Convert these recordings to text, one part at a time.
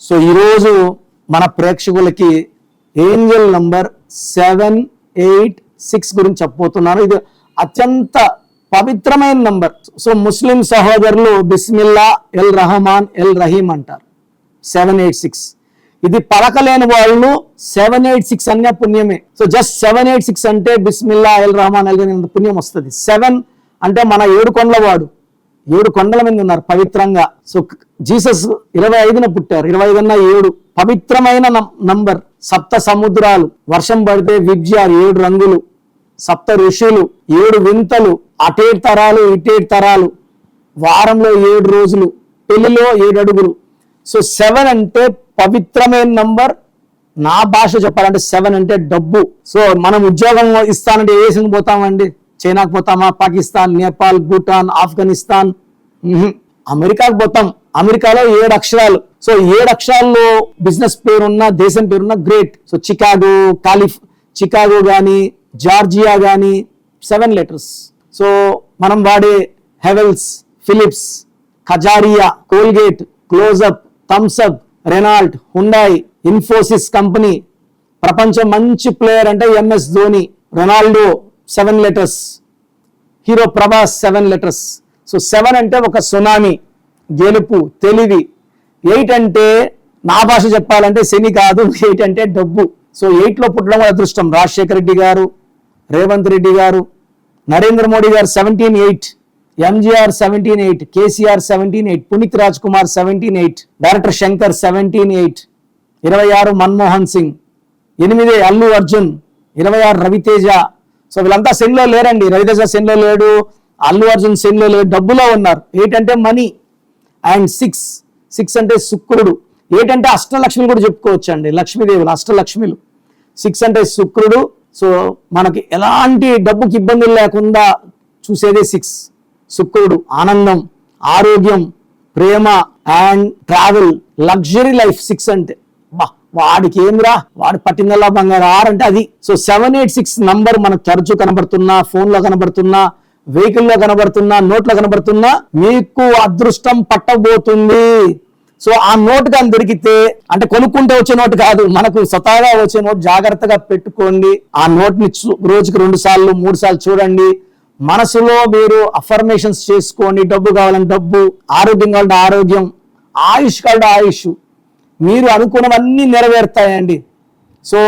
So ఈరోజు మన ప్రేక్షకులకి angel number seven eight six గురించి చెప్పబోతున్నాను ఇది అత్యంత పవిత్రమైన నంబర్. సో ముస్లిం సహోదరులు బిస్మిల్లా ఎల్ రహమాన్ ఎల్ రహీం అంటారు. Seven eight six. ఇది పలకలేని వాళ్ళు సెవెన్ ఎయిట్ సిక్స్ అనే పుణ్యమే. So just seven eight six అంటే బిస్మిల్లా ఎల్ రహమాన్ ఎల్ రహీం పుణ్యం వస్తుంది. సెవెన్ అంటే మన ఏడు కొండల వాడు ఏడు కొండల మీద ఉన్నారు పవిత్రంగా. సో జీసస్ ఇరవై ఐదున పుట్టారు. ఇరవై ఐదున్న ఏడు. పవిత్రమైన నంబర్. సప్త సముద్రాలు. వర్షం పడితే విబ్జియార్ ఏడు రంగులు. సప్త ఋషులు. ఏడు వింతలు. అటేడు తరాలు ఇటేడు తరాలు. వారంలో ఏడు రోజులు. పెళ్ళిలో ఏడు అడుగులు. సో సెవెన్ అంటే పవిత్రమైన నంబర్. నా భాష చెప్పాలంటే సెవెన్ అంటే డబ్బు. సో మనం ఉద్యోగం ఇస్తానంటే ఏ పోతామండి? చైనాకు పోతామా? పాకిస్తాన్ నేపాల్ భూటాన్ ఆఫ్ఘనిస్తాన్. అమెరికాకు పోతాం. అమెరికాలో ఏడు అక్షరాలు. సో ఏడు అక్షరాల్లో బిజినెస్ పేరున్న దేశం పేరున్న గ్రేట్. సో చికాగో కాలిఫ్ చికాగో కానీ జార్జియా కానీ సెవెన్ లెటర్స్. సో మనం వాడే Havells Philips Kajaria Colgate Closeup Thums Up Renault Hyundai Infosys company. ప్రపంచం మంచి ప్లేయర్ అంటే MS Dhoni Ronaldo. Seven letters hero Prabhas seven letters so seven అంటే ఒక సునామీ గెలుపు తెలివి. ఎయిట్ అంటే నా భాష చెప్పాలంటే శని కాదు ఎయిట్ అంటే డబ్బు. సో ఎయిట్లో పుట్టడం కూడా అదృష్టం. రాజశేఖర రెడ్డి గారు రేవంత్ రెడ్డి గారు నరేంద్ర మోడీ గారు seventeen eight MGR seventeen eight KCR seventeen eight Puneeth Raj Kumar seventeen eight director Shankar seventeen eight ఇరవై ఆరు మన్మోహన్ సింగ్. ఎనిమిది అల్లు అర్జున్. ఇరవై ఆరు రవితేజ. సో వీళ్ళంతా సెన్లో లేరండి. రవితేజ సెన్లో లేడు. అల్లు అర్జున్ సెన్లో లేడు. డబ్బులో ఉన్నారు. ఏంటంటే మనీ అండ్ సిక్స్ సిక్స్ అంటే శుక్రుడు. ఏంటంటే అంటే అష్టలక్ష్మిలు కూడా చెప్పుకోవచ్చు అండి లక్ష్మీదేవులు అష్టలక్ష్మిలు. సిక్స్ అంటే శుక్రుడు. సో మనకి ఎలాంటి డబ్బుకి ఇబ్బందులు లేకుండా చూసేదే సిక్స్ శుక్రుడు ఆనందం ఆరోగ్యం ప్రేమ and travel luxury life six అంటే. వాడికి ఏందిరా వాడు పట్టిందల్లా బంగారు? ఆర్ అంటే అది. So seven eight six number మనకు తరచూ కనబడుతున్నా ఫోన్లో కనబడుతున్నా వెహికల్లో కనబడుతున్నా నోట్లో కనబడుతున్నా మీకు అదృష్టం పట్టబోతుంది. సో ఆ నోట్ కానీ దొరికితే అంటే కొనుక్కుంటే వచ్చే నోట్ కాదు మనకు స్వతహాగా వచ్చే నోట్ జాగ్రత్తగా పెట్టుకోండి. ఆ నోట్ని చూ- రోజుకి రెండు సార్లు మూడు సార్లు చూడండి. మనసులో మీరు అఫర్మేషన్స్ చేసుకోండి. డబ్బు కావాలంటే డబ్బు ఆరోగ్యం కావాలంటే ఆరోగ్యం ఆయుష్ కావాలంటే ఆయుష్. మీరు అనుకున్నవన్నీ నెరవేరుతాయండి. సో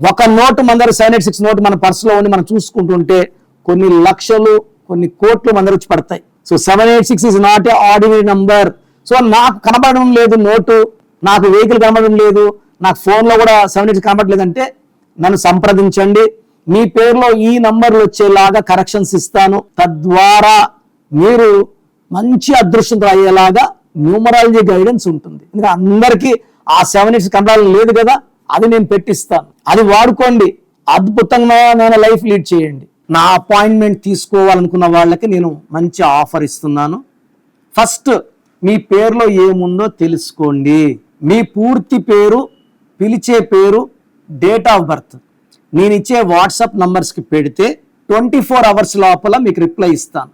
ఒక నోటు మందరు సెవెన్ ఎయిట్ సిక్స్ నోటు మన పర్సులో ఉండి మనం చూసుకుంటుంటే కొన్ని లక్షలు కొన్ని కోట్లు మందరు వచ్చి పడతాయి. So seven eight six is not a ordinary number. So నాకు కనబడడం లేదు నోటు. నాకు వెహికల్ కనబడడం లేదు. నాకు ఫోన్లో కూడా సెవెన్ ఎయిట్ కనబడలేదంటే నన్ను సంప్రదించండి. మీ పేరులో ఈ నంబర్లు వచ్చేలాగా కరెక్షన్స్ ఇస్తాను. తద్వారా మీరు మంచి అదృష్టంతో అయ్యేలాగా న్యూమరాలజీ గైడెన్స్ ఉంటుంది. ఎందుకంటే అందరికీ ఆ సెవెన్ ఇయర్స్ కనడాలు లేదు కదా అది నేను పెట్టిస్తాను. అది వాడుకోండి. అద్భుతంగా నేను లైఫ్ లీడ్ చేయండి. నా అపాయింట్మెంట్ తీసుకోవాలనుకున్న వాళ్ళకి నేను మంచి ఆఫర్ ఇస్తున్నాను. ఫస్ట్ మీ పేరులో ఏముందో తెలుసుకోండి. మీ పూర్తి పేరు పిలిచే పేరు డేట్ ఆఫ్ బర్త్. నేను ఇచ్చే వాట్సాప్ నంబర్స్కి పెడితే ట్వంటీ ఫోర్ అవర్స్ లోపల మీకు రిప్లై ఇస్తాను.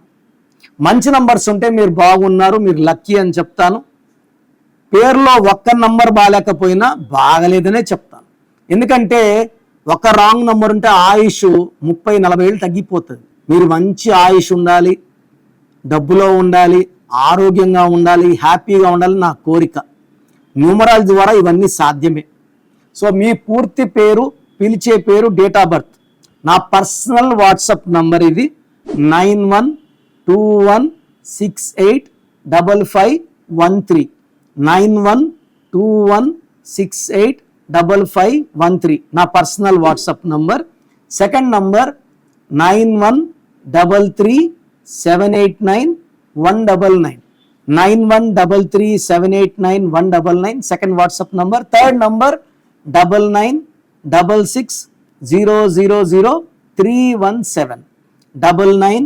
మంచి నంబర్స్ ఉంటే మీరు బాగున్నారు మీరు లక్కీ అని చెప్తాను. పేరులో ఒక్క నంబర్ బాగాలేకపోయినా బాగలేదనే చెప్తాను. ఎందుకంటే ఒక రాంగ్ నంబర్ ఉంటే ఆయుష్ ముప్పై నలభై ఏళ్ళు తగ్గిపోతుంది. మీరు మంచి ఆయుష్ ఉండాలి డబ్బులో ఉండాలి ఆరోగ్యంగా ఉండాలి హ్యాపీగా ఉండాలి నా కోరిక. న్యూమరాల్ ద్వారా ఇవన్నీ సాధ్యమే. సో మీ పూర్తి పేరు పిలిచే పేరు డేట్ ఆఫ్ బర్త్ నా పర్సనల్ వాట్సాప్ నంబర్ ఇది nine one two one six eight double five one three nine one two one six eight double five one three నా personal WhatsApp number second number nine one double three seven eight nine one double nine nine one double three seven eight nine one double nine second WhatsApp number third number double nine double six zero zero zero three one seven double nine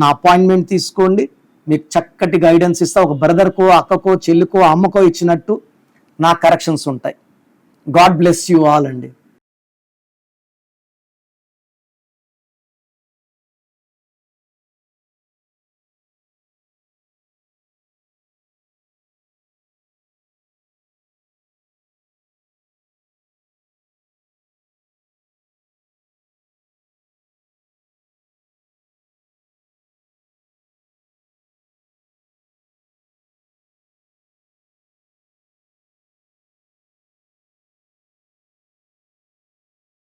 నా appointment తీసుకోండి. మీకు చక్కటి guidance ఇస్తా. ఒక బ్రదర్కో అక్కకో చెల్లికో అమ్మకో ఇచ్చినట్టు నా corrections ఉంటాయి. God bless you all అండి.